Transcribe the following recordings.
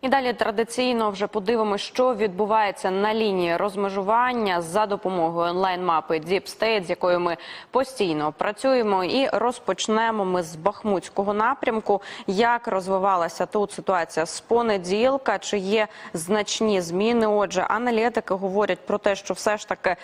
І далі традиційно вже подивимося, що відбувається на лінії розмежування за допомогою онлайн-мапи Deep State, з якою ми постійно працюємо. І розпочнемо ми з Бахмутського напрямку. Як розвивалася тут ситуація з понеділка? Чи є значні зміни? Отже, аналітики говорять про те, що все ж таки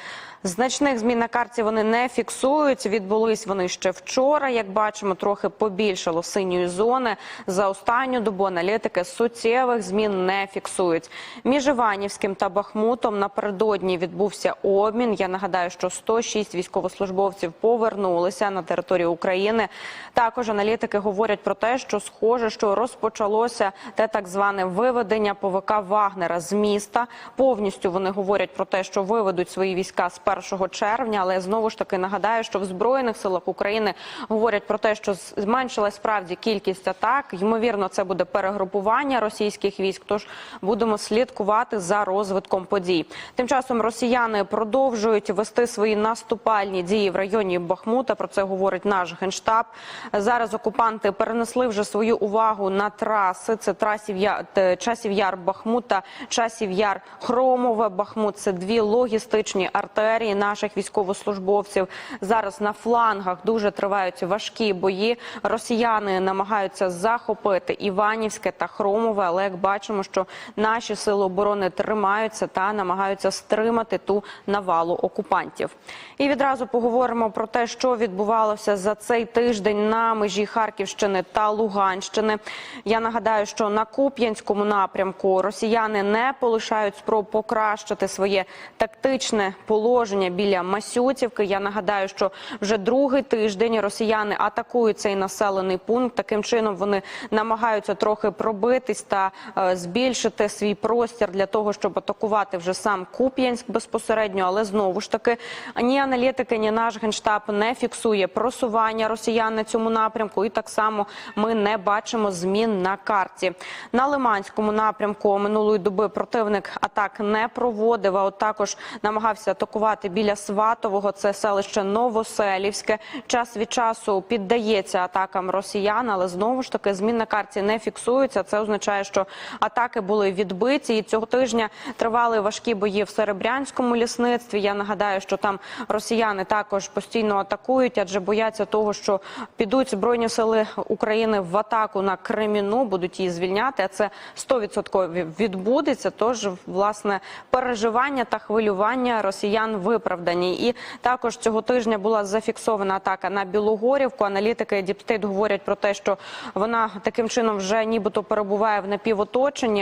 значних змін на карті вони не фіксують. Відбулись вони ще вчора. Як бачимо, трохи побільшало синьої зони. За останню добу аналітики суттєвих змін не фіксують. Між Іванівським та Бахмутом напередодні відбувся обмін. Я нагадаю, що 106 військовослужбовців повернулися на територію України. Також аналітики говорять про те, що схоже, що розпочалося те так зване виведення ПВК Вагнера з міста. Повністю вони говорять про те, що виведуть свої війська з 1 червня. Але знову ж таки нагадаю, що в збройних силах України говорять про те, що зменшилась справді кількість атак. Ймовірно, це буде перегрупування російських військ. Тож будемо слідкувати за розвитком подій. Тим часом росіяни продовжують вести свої наступальні дії в районі Бахмута. Про це говорить наш генштаб. Зараз окупанти перенесли вже свою увагу на траси. Це трасів я часів яр Бахмут та часів яр Хромове Бахмут. Це дві логістичні артерії наших військовослужбовців. Зараз на флангах дуже тривають важкі бої. Росіяни намагаються захопити Іванівське та Хромове, але як бачимо, що наші сили оборони тримаються та намагаються стримати ту навалу окупантів. І відразу поговоримо про те, що відбувалося за цей тиждень на межі Харківщини та Луганщини. Я нагадаю, що на Куп'янському напрямку росіяни не полишають спроб покращити своє тактичне положення біля Масютівки. Я нагадаю, що вже другий тиждень росіяни атакують цей населений пункт. Таким чином вони намагаються трохи пробитись та збільшити свій простір для того, щоб атакувати вже сам Куп'янськ безпосередньо. Але знову ж таки ні аналітики, ні наш генштаб не фіксує просування росіян на цьому напрямку. І так само ми не бачимо змін на карті. На Лиманському напрямку минулої доби противник атак не проводив. А от також намагався атакувати біля Сватового. Це селище Новоселівське. Час від часу піддається атакам росіян, але знову ж таки змін на карті не фіксуються. Це означає, що атаки були відбиті. І цього тижня тривали важкі бої в Серебрянському лісництві. Я нагадаю, що там росіяни також постійно атакують, адже бояться того, що підуть збройні сили України в атаку на Креміну, будуть її звільняти. А це 100% відбудеться. Тож власне переживання та хвилювання росіян виправдані. І також цього тижня була зафіксована атака на Білогорівку. Аналітики Діпстейт говорять про те, що вона таким чином вже нібито перебуває в напівоточенні,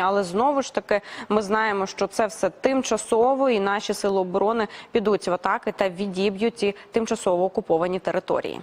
але знову ж таки ми знаємо, що це все тимчасово, і наші сили оборони підуть в атаки та відіб'ють ті тимчасово окуповані території.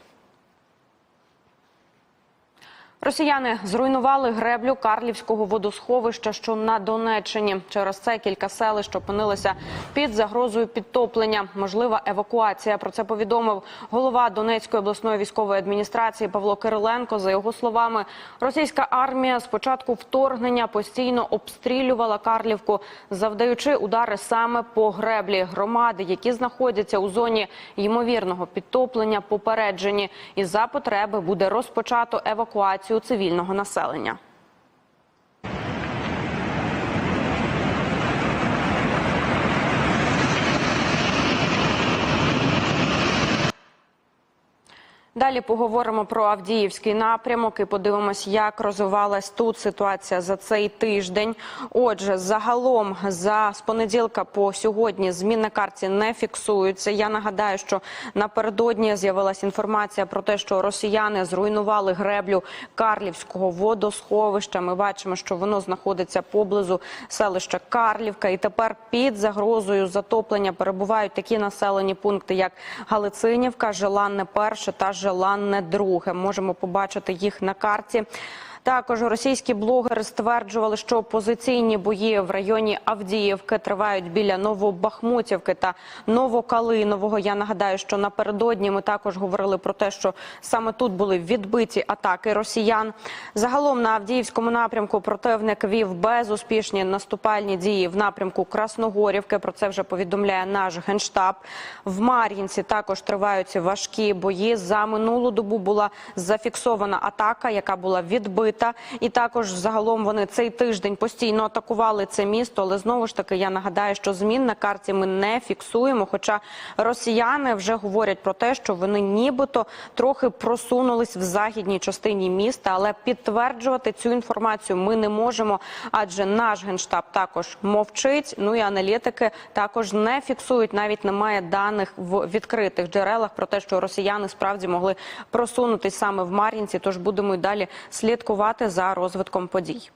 Росіяни зруйнували греблю Карлівського водосховища, що на Донеччині. Через це кілька селищ опинилися під загрозою підтоплення. Можлива евакуація. Про це повідомив голова Донецької обласної військової адміністрації Павло Кириленко. За його словами, російська армія з початку вторгнення постійно обстрілювала Карлівку, завдаючи удари саме по греблі громади, які знаходяться у зоні ймовірного підтоплення. Попереджені і за потреби буде розпочато евакуацію цивільного населення. Далі поговоримо про Авдіївський напрямок і подивимось, як розвивалась тут ситуація за цей тиждень. Отже, загалом за з понеділка по сьогодні змін на карті не фіксуються. Я нагадаю, що напередодні з'явилася інформація про те, що росіяни зруйнували греблю Карлівського водосховища. Ми бачимо, що воно знаходиться поблизу селища Карлівка, і тепер під загрозою затоплення перебувають такі населені пункти, як Галицинівка, Желанне перше та Желанне друге. Можемо побачити їх на карті. Також російські блогери стверджували, що позиційні бої в районі Авдіївки тривають біля Новобахмутівки та Новокалинового. Я нагадаю, що напередодні ми також говорили про те, що саме тут були відбиті атаки росіян. Загалом на Авдіївському напрямку противник вів безуспішні наступальні дії в напрямку Красногорівки. Про це вже повідомляє наш генштаб. В Мар'їнці також тривають важкі бої. За минулу добу була зафіксована атака, яка була відбита розбита, і також загалом вони цей тиждень постійно атакували це місто. Але знову ж таки я нагадаю, що змін на карті ми не фіксуємо. Хоча росіяни вже говорять про те, що вони нібито трохи просунулись в західній частині міста, але підтверджувати цю інформацію ми не можемо, адже наш генштаб також мовчить. Ну і аналітики також не фіксують. Навіть немає даних в відкритих джерелах про те, що росіяни справді могли просунутись саме в Мар'їнці. Тож будемо й далі слідкувати за розвитком подій.